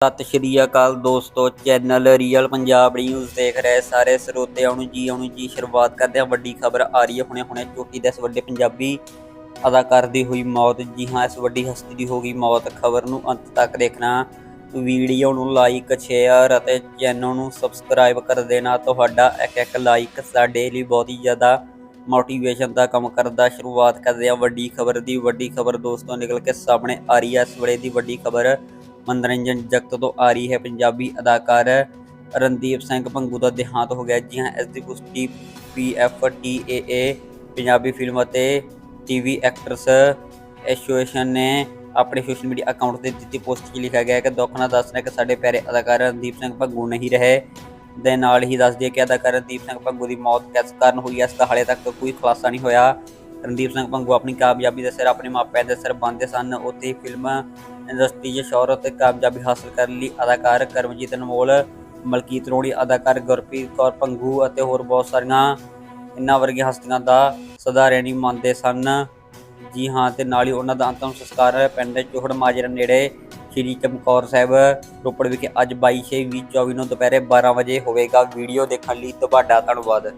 ਸਤਿ ਸ਼੍ਰੀ ਅਕਾਲ ਦੋਸਤੋ channel real Punjab news ਦੇਖ ਰਹੇ ਸਾਰੇ ਸਰੋਤਿਆਂ ਨੂੰ ਜੀ ਆਉਣ ਜੀ, ਸ਼ੁਰੂਆਤ ਕਰਦੇ ਹਾਂ। ਵੱਡੀ ਖਬਰ ਆ ਰਹੀ ਹੈ ਹੁਣੇ ਹੁਣੇ, ਚੋਟੀ ਦੇ ਇਸ ਵੱਡੇ ਪੰਜਾਬੀ ਅਦਾਕਾਰ ਦੀ ਹੋਈ ਮੌਤ। ਜੀ ਹਾਂ, ਇਸ ਵੱਡੀ ਹਸਤੀ ਦੀ ਹੋ ਗਈ ਮੌਤ। ਖਬਰ ਨੂੰ ਅੰਤ ਤੱਕ ਦੇਖਣਾ, ਵੀਡੀਓ ਨੂੰ ਲਾਈਕ ਸ਼ੇਅਰ ਅਤੇ ਚੈਨਲ ਨੂੰ ਸਬਸਕ੍ਰਾਈਬ ਕਰ ਦੇਣਾ। ਤੁਹਾਡਾ ਇੱਕ ਇੱਕ ਲਾਈਕ ਸਾਡੇ ਲਈ ਬਹੁਤ ਹੀ ਜ਼ਿਆਦਾ ਮੋਟੀਵੇਸ਼ਨ ਦਾ ਕੰਮ ਕਰਦਾ। ਸ਼ੁਰੂਆਤ ਕਰਦੇ ਹਾਂ ਵੱਡੀ ਖਬਰ ਦੀ। ਵੱਡੀ ਖਬਰ ਦੋਸਤੋ ਨਿਕਲ ਕੇ ਸਾਹਮਣੇ ਆ ਰਹੀ ਹੈ। ਇਸ ਵੇਲੇ ਦੀ ਵੱਡੀ ਖਬਰ ਮਨੋਰੰਜਨ ਜਗਤ ਤੋਂ ਆ ਰਹੀ ਹੈ। ਪੰਜਾਬੀ ਅਦਾਕਾਰ ਰਣਦੀਪ ਸਿੰਘ ਭੰਗੂ ਦਾ ਦੇਹਾਂਤ ਹੋ ਗਿਆ ਜੀ ਹਾਂ ਇਸ ਦੀ ਪੁਸ਼ਟੀ ਪੀਐਫਟੀਏਏ ਪੰਜਾਬੀ ਫਿਲਮ ਅਤੇ ਟੀਵੀ ਐਕਟਰਸ ਐਸੋਸੀਏਸ਼ਨ ਨੇ ਆਪਣੇ ਸੋਸ਼ਲ ਮੀਡੀਆ ਅਕਾਊਂਟ ਤੇ ਦਿੱਤੀ ਪੋਸਟ 'ਚ ਲਿਖਿਆ ਗਿਆ ਹੈ ਕਿ ਦੁੱਖ ਨਾਲ ਦੱਸਣਾ ਕਿ ਸਾਡੇ ਪਿਆਰੇ ਅਦਾਕਾਰ ਰਣਦੀਪ ਸਿੰਘ ਭੱਗੂ ਨਹੀਂ ਰਹੇ। ਦੇ ਨਾਲ ਹੀ ਦੱਸ ਦਈਏ ਕਿ ਅਦਾਕਾਰ ਰਣਦੀਪ ਸਿੰਘ ਭੱਗੂ ਦੀ ਮੌਤ ਕਿਸ ਕਾਰਨ ਹੋਈ ਹੈ। ਇਸ ਦਾ ਹਾਲੇ ਤੱਕ ਕੋਈ ਖੁਲਾਸਾ ਨਹੀਂ ਹੋਇਆ। ਰਣਦੀਪ ਸਿੰਘ ਭੰਗੂ ਆਪਣੀ ਕਾਮਯਾਬੀ ਦੇ ਸਿਰ, ਆਪਣੇ ਮਾਪਿਆਂ ਦੇ ਸਿਰ ਬੰਦੇ ਸਨ। ਉੱਥੇ ਹੀ ਫਿਲਮ ਇੰਡਸਟਰੀ 'ਚ ਸ਼ੋਹਰਤ ਤੇ ਕਾਮਯਾਬੀ ਹਾਸਲ ਕਰਨ ਲਈ ਅਦਾਕਾਰ ਕਰਮਜੀਤ ਅਨਮੋਲ, ਮਲਕੀਤ ਰੋੜੀ, ਅਦਾਕਾਰ ਗੁਰਪ੍ਰੀਤ ਕੌਰ ਪੰਗੂ ਅਤੇ ਹੋਰ ਬਹੁਤ ਸਾਰੀਆਂ ਇਹਨਾਂ ਵਰਗੀਆਂ ਹਸਤੀਆਂ ਦਾ ਸਦਾ ਰਹਿਣੀ ਮੰਨਦੇ ਸਨ। ਜੀ ਹਾਂ, ਤੇ ਨਾਲ ਹੀ ਉਹਨਾਂ ਦਾ ਅੰਤਮ ਸੰਸਕਾਰ ਪਿੰਡ ਚੋਹੜ ਮਾਜਰਾ ਨੇੜੇ ਸ਼੍ਰੀ ਚਮਕੌਰ ਸਾਹਿਬ ਰੋਪੜ ਵਿਖੇ ਅੱਜ 22/6/2024 ਨੂੰ ਦੁਪਹਿਰੇ 12 ਵਜੇ ਹੋਵੇਗਾ। ਵੀਡੀਓ ਦੇਖਣ ਲਈ ਤੁਹਾਡਾ ਧੰਨਵਾਦ।